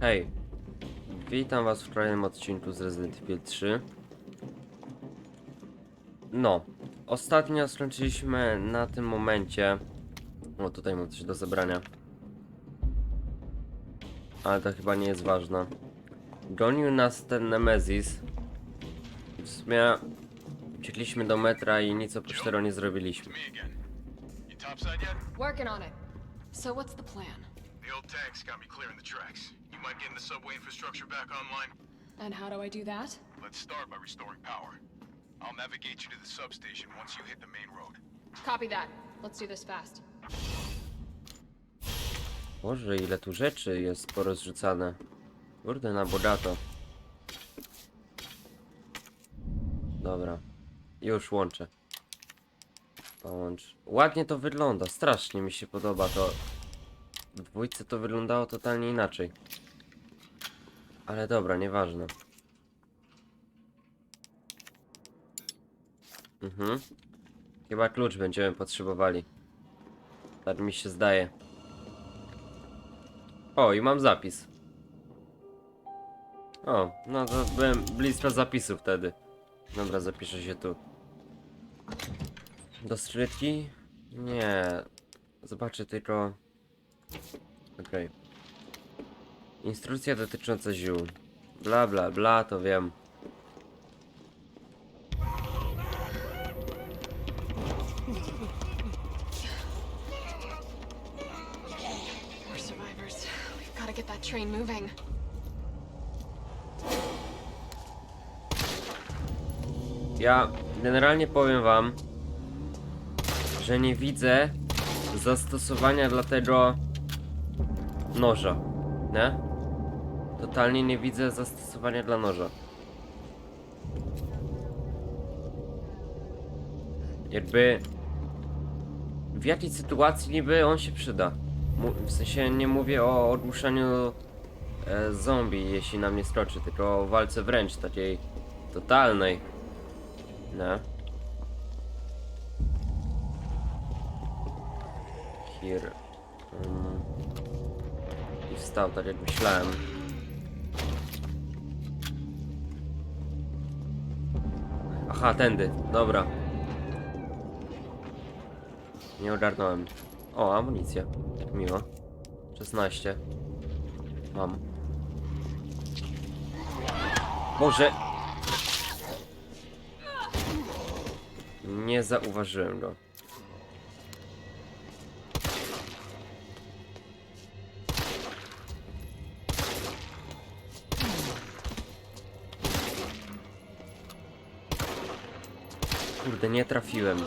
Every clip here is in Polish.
Hej, witam was w kolejnym odcinku z Resident Evil 3. No, ostatnio skończyliśmy na tym momencie. O, tutaj mam coś do zebrania. Ale to chyba nie jest ważne. Gonił nas ten Nemesis. W sumie uciekliśmy do metra i nic oprócz tego nie zrobiliśmy. Working on it. So what's the plan? The old tanks got me clearing the tracks. Mind getting the subway infrastructure back online? And how do I do that? Let's start by restoring power. I'll navigate you to the substation once you hit the main road. Copy that. Let's do this fast. Boże, ile tu rzeczy jest porozrzucane. Kurde, na bogato. Dobra. Już łączę. Połącz. Ładnie to wygląda, strasznie mi się podoba to. W dwójce to wyglądało totalnie inaczej. Ale dobra, nieważne. Mhm. Chyba klucz będziemy potrzebowali. Tak mi się zdaje. O, i mam zapis. O, no to byłem blisko zapisu wtedy. Dobra, zapiszę się tu. Do skrytki? Nie. Zobaczę tylko... Okej. Instrukcja dotycząca ziół. Bla bla bla, to wiem. Train moving. Ja generalnie powiem wam, że nie widzę zastosowania dla tego noża, nie? Totalnie nie widzę zastosowania dla noża. Jakby w jakiej sytuacji niby on się przyda? W sensie nie mówię o ogłuszaniu e, zombie, jeśli na mnie skoczy, tylko o walce wręcz takiej totalnej. No. Here. Um, I wstał, tak jak myślałem. Aha, tędy, dobra. Nie ogarnąłem. O, amunicja. Miło. 16. Mam. Boże! Nie zauważyłem go. Nie trafiłem.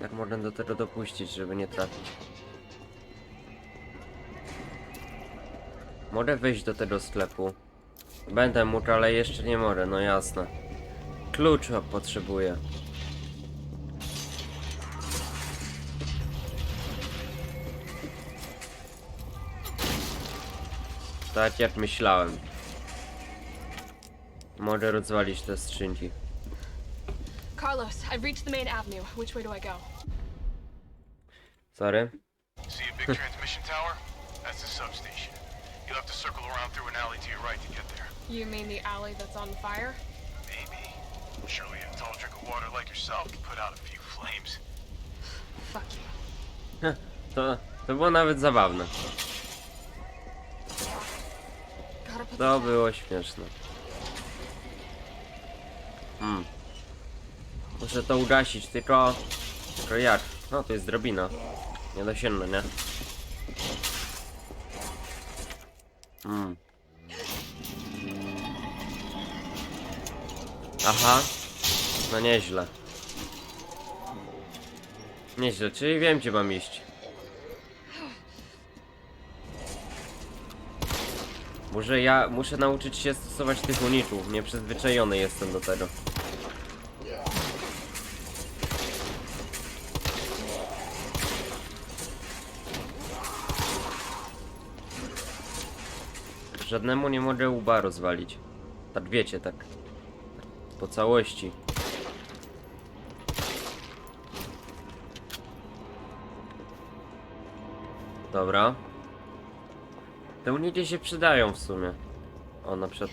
Jak mogę do tego dopuścić, żeby nie trafić? Mogę wejść do tego sklepu. Będę mógł, ale jeszcze nie mogę, no jasne. Klucza potrzebuję. Tak jak myślałem. Mogę rozwalić te skrzynki. Carlos, I've reached the main avenue. Which way do I go? Sorry. See a big transmission tower? That's the substation. You'll have to circle around through an alley to your right to get there. You mean the alley that's on fire? Maybe. Surely a tall drink of water like yourself can put out a few flames. Fuck you. To, to było nawet zabawne. Gotta put było śmieszne. Hmm. Muszę to ugasić, tylko... Tylko jak? No, to jest drabina. Niedosiężne, nie? Hmm. Aha. No nieźle. Nieźle, czyli wiem gdzie mam iść. Może ja muszę nauczyć się stosować tych uników. Nieprzyzwyczajony jestem do tego. Żadnemu nie mogę łba rozwalić. Tak wiecie, tak. Po całości. Dobra. Te unity się przydają w sumie. O, na przykład...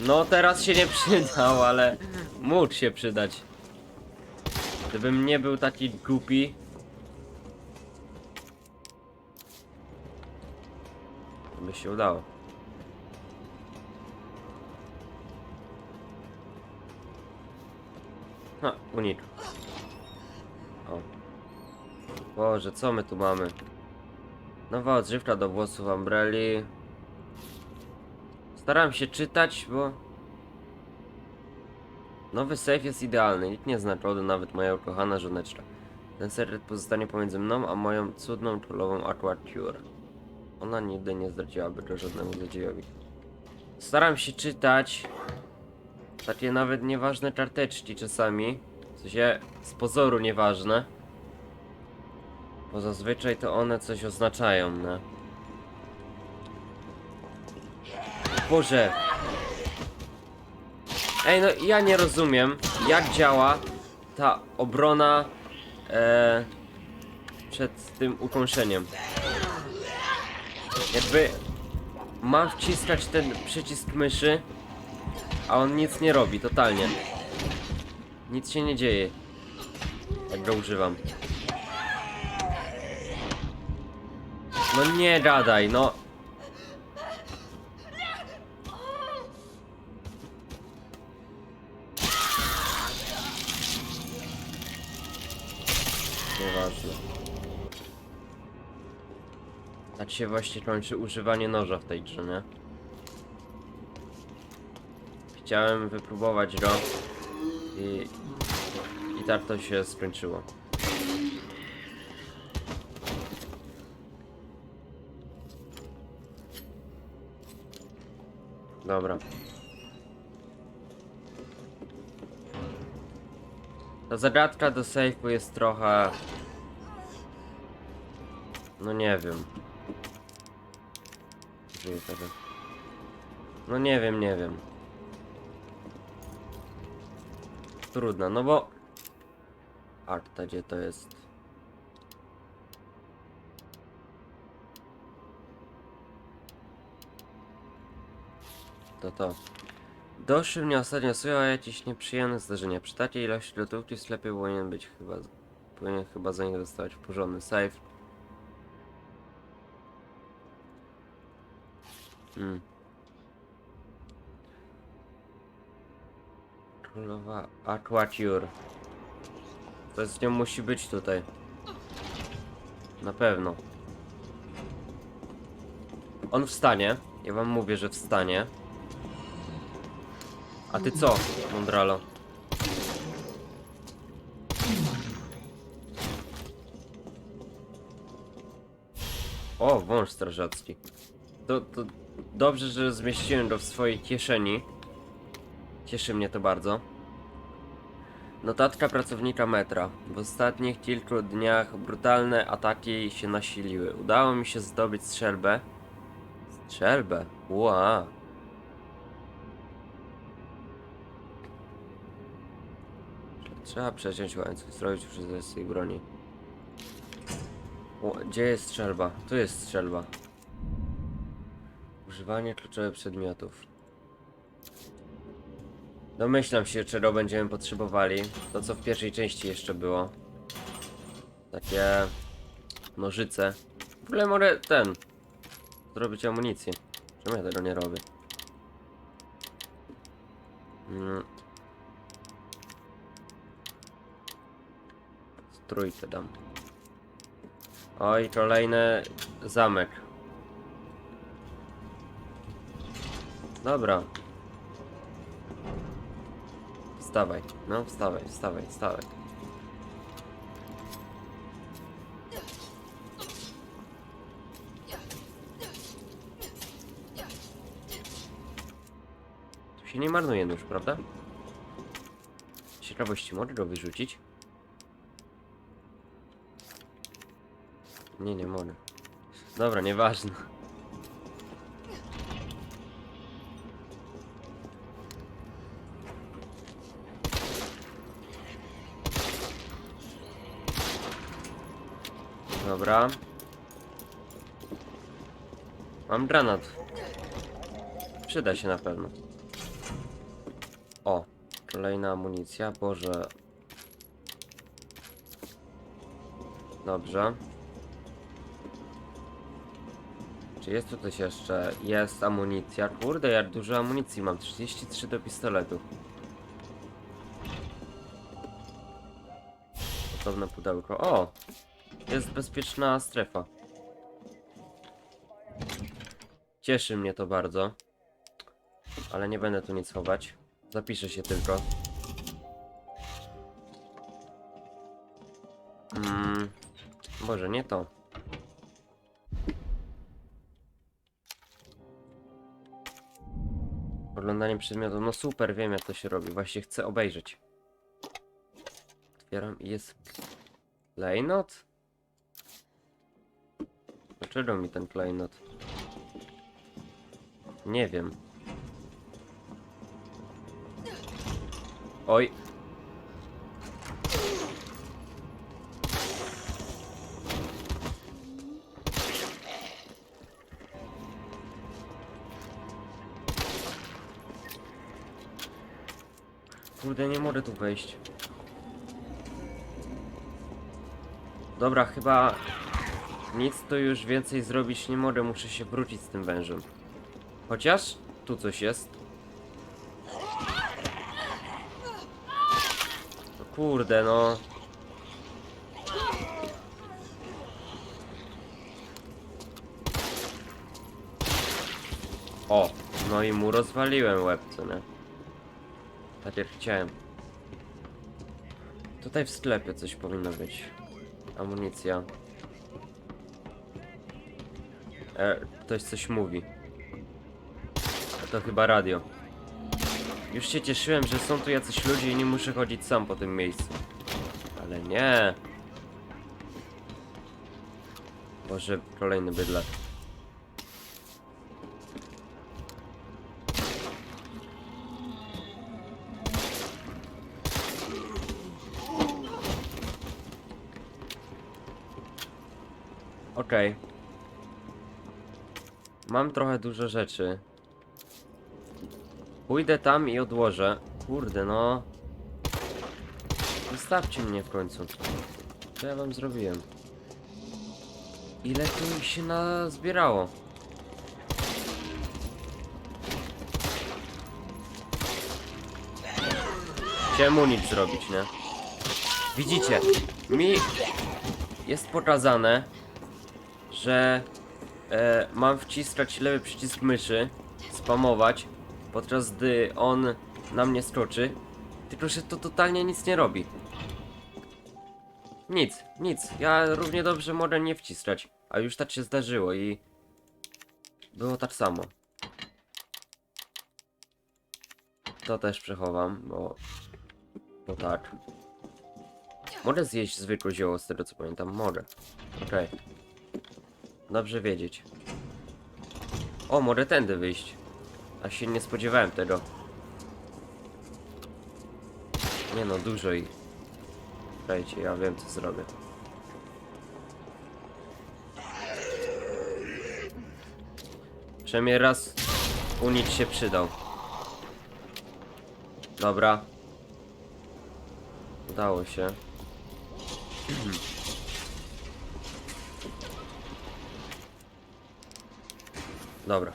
No teraz się nie przydał, ale mógł się przydać. Gdybym nie był taki głupi. Się udało. Ha, unik. O. Boże, co my tu mamy? Nowa odżywka do włosów Umbrelli. Staram się czytać, bo... Nowy safe jest idealny, nikt nie zna nawet moja ukochana żoneczka. Ten sekret pozostanie pomiędzy mną a moją cudną królową Aquature. Ona nigdy nie zdradziłaby go żadnemu złodziejowi. Staram się czytać takie nawet nieważne karteczki czasami. W sensie z pozoru nieważne. Bo zazwyczaj to one coś oznaczają, no. Boże! Ej, no ja nie rozumiem, jak działa ta obrona e, przed tym ukąszeniem. Jakby mam wciskać ten przycisk myszy, a on nic nie robi, totalnie. Nic się nie dzieje, jak go używam. No nie gadaj, no. Tak się właśnie kończy używanie noża w tej grze, nie? Chciałem wypróbować go i, i tak to się skończyło. Dobra. Ta zagadka do sejfu jest trochę... No nie wiem. Żyję tego. No nie wiem, nie wiem. Trudno, no bo... Arta, gdzie to jest? To to. Doszły mnie ostatnio słuchał o jakieś nieprzyjemne zdarzenia. Przy takiej ilości lotówki sklepie powinien być chyba... Powinien chyba zainwestować w porządny safe. Hmm. Królowa Aquature. To z nią musi być tutaj. Na pewno. On wstanie. Ja wam mówię, że wstanie. A ty co, Mondralo? O, wąż strażacki. To, to dobrze, że zmieściłem go w swojej kieszeni. Cieszy mnie to bardzo. Notatka pracownika metra. W ostatnich kilku dniach brutalne ataki się nasiliły. Udało mi się zdobyć strzelbę. Strzelbę? Ła. Trzeba przeciąć łańcuch, zrobić przez tej broni. Gdzie jest strzelba? Tu jest strzelba. Używanie kluczowych przedmiotów. Domyślam się, czego będziemy potrzebowali. To, co w pierwszej części jeszcze było. Takie... Nożyce. W ogóle mogę ten... Zrobić amunicję. Czemu ja tego nie robię? Mm. Trójkę dam. Oj, kolejny zamek. Dobra. Wstawaj, no wstawaj, wstawaj, wstawaj. Tu się nie marnuje nóż, prawda? Z Ciekawości, mogę go wyrzucić? Nie, nie mogę. Dobra, nieważne. Dobra. Mam granat. Przyda się na pewno. O, kolejna amunicja, Boże. Dobrze. Czy jest tu coś jeszcze? Jest amunicja. Kurde, jak dużo amunicji mam. 33 do pistoletu. Osobne pudełko. O! Jest bezpieczna strefa. Cieszy mnie to bardzo. Ale nie będę tu nic chować. Zapiszę się tylko. Mm, Boże, nie to. Oglądanie przedmiotu. No super, wiem jak to się robi. Właśnie chcę obejrzeć. Otwieram i jest klejnot? Dlaczego mi ten klejnot? Nie wiem. Oj. Kurde, nie mogę tu wejść. Dobra, chyba nic tu już więcej zrobić nie mogę, muszę się wrócić z tym wężem. Chociaż tu coś jest. No kurde, no. O, no i mu rozwaliłem łeb, co nie? Tak jak chciałem. Tutaj w sklepie coś powinno być. Amunicja. E, ktoś coś mówi. To chyba radio. Już się cieszyłem, że są tu jacyś ludzie i nie muszę chodzić sam po tym miejscu. Ale nie. Boże, kolejny bydlak. Okej. Mam trochę dużo rzeczy. Pójdę tam i odłożę. Kurde, no. Zostawcie mnie w końcu. Co ja wam zrobiłem? Ile tu się nazbierało? Chciałem mu nic zrobić, nie? Widzicie, mi jest pokazane, że e, mam wciskać lewy przycisk myszy, spamować, podczas gdy on na mnie skoczy, tylko że to totalnie nic nie robi. Nic, nic. Ja równie dobrze mogę nie wciskać, a już tak się zdarzyło i było tak samo. To też przechowam, bo bo tak. Mogę zjeść zwykłe zioło, z tego co pamiętam, mogę. Okej. Dobrze wiedzieć. O, może tędy wyjść. A się nie spodziewałem tego. Nie no, dużo ich. Słuchajcie, ja wiem co zrobię. Przynajmniej raz unik się przydał. Dobra. Udało się. Dobra.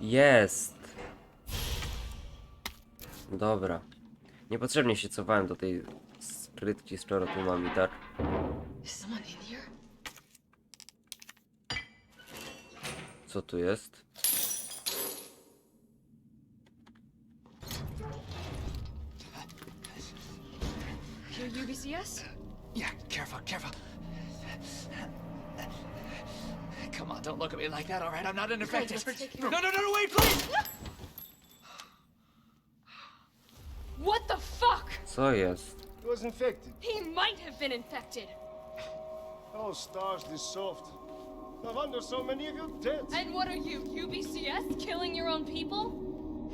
Jest. Dobra. Niepotrzebnie się cofałem do tej skrytki, skoro tu mam i tak. Co tu jest? Here, UBCS? Yeah, careful, careful. Come on, don't look at me like that, all right? I'm not an infected. let's No, no, no, no, wait, please! What the fuck? So jest? He was infected. He might have been infected. Oh, stars this soft. No wonder so many of you dead. And what are you, UBCS? Killing your own people?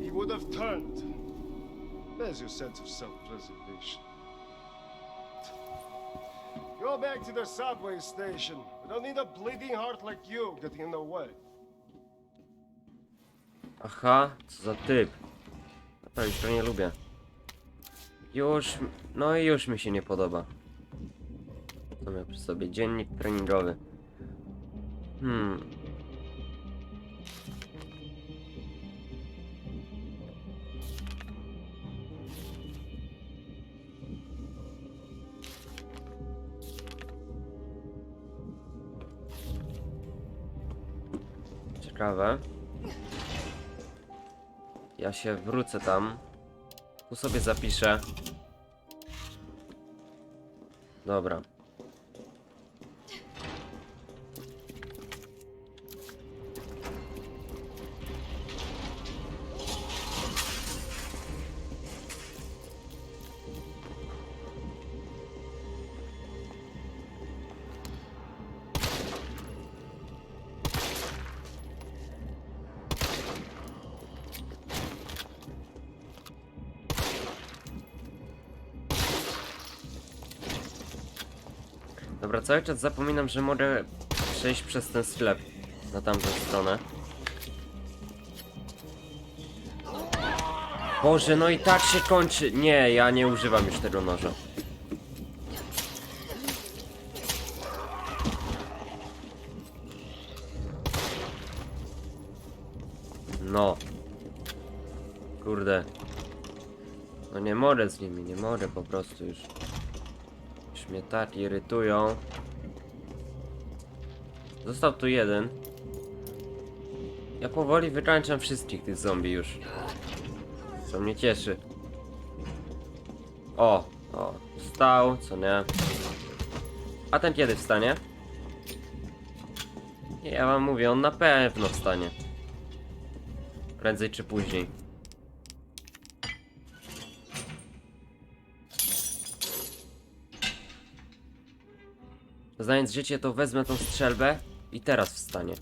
He would have turned. There's your sense of self-preservation. Go back to the subway station. We don't need a bleeding heart like you getting in the way. Aha, co za typ. To już go nie lubię. Już, no i już mi się nie podoba. Co miał przy sobie? Dziennik treningowy. Hmm. Ciekawe. Ja się wrócę tam. Tu sobie zapiszę. Dobra. Dobra, cały czas zapominam, że mogę przejść przez ten sklep na tamtą stronę. Boże, no i tak się kończy. Nie, ja nie używam już tego noża. No. Kurde. No nie mogę z nimi, nie mogę po prostu już. Mnie tak irytują. Został tu jeden. Ja powoli wykańczam wszystkich tych zombie już. Co mnie cieszy. O, o, wstał, co nie. A ten kiedy wstanie? Nie, ja wam mówię, on na pewno wstanie. Prędzej czy później. Znając życie, to wezmę tą strzelbę i teraz wstanie.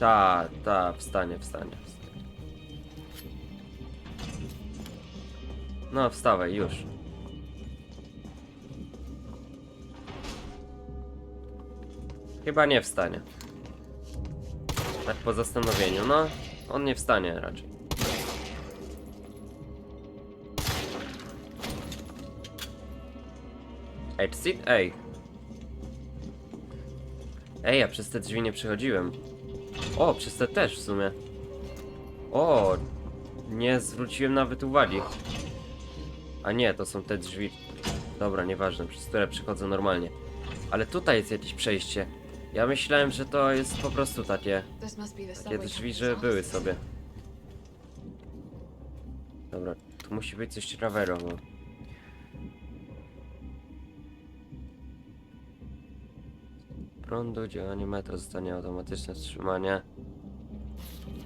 Ta, ta, wstanie, wstanie. No, wstawaj, już. Chyba nie wstanie. Tak po zastanowieniu, no, on nie wstanie raczej. Exit? Ej. Ej, ja przez te drzwi nie przechodziłem. O, przez te też w sumie. O, nie zwróciłem nawet uwagi. A nie, to są te drzwi. Dobra, nieważne, przez które przechodzę normalnie. Ale tutaj jest jakieś przejście. Ja myślałem, że to jest po prostu takie, takie drzwi, że były sobie. Dobra, tu musi być coś ciekawego, bo... prądu, działanie metra zostanie automatyczne wstrzymanie.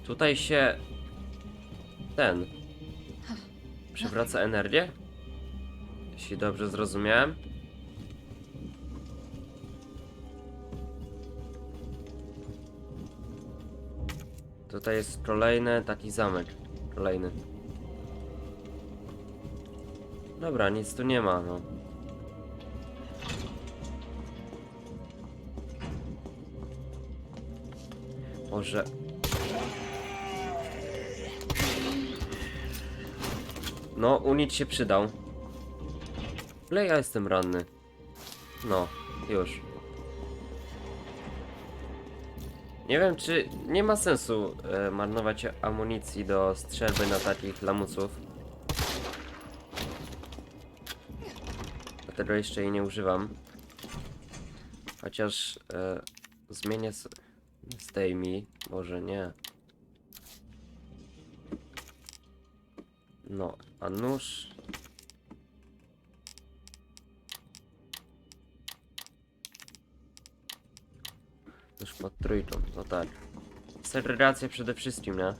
Tutaj się ten przywraca energię? Jeśli dobrze zrozumiałem. Tutaj jest kolejny taki zamek. Kolejny. Dobra, nic tu nie ma, no. Może... No, unit się przydał. Ale ja jestem ranny. No, już. Nie wiem, czy nie ma sensu e, marnować amunicji do strzelby na takich lamusów. Dlatego jeszcze jej nie używam. Chociaż e, zmienię s- Zdejmij, może nie. No, a nóż. Nóż pod trójką, no tak. Segregacja przede wszystkim, nie?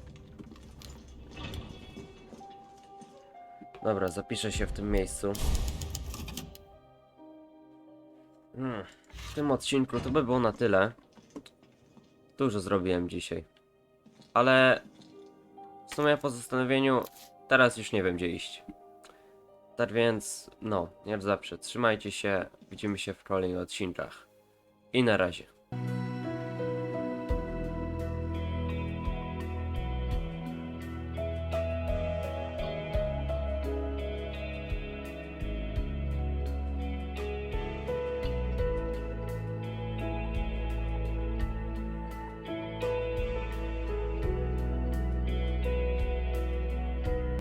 Dobra, zapiszę się w tym miejscu. Hmm. tym odcinku to by było na tyle. Dużo zrobiłem dzisiaj. Ale w sumie po zastanowieniu teraz już nie wiem gdzie iść. Tak więc, no, jak zawsze, trzymajcie się, widzimy się w kolejnych odcinkach. I na razie.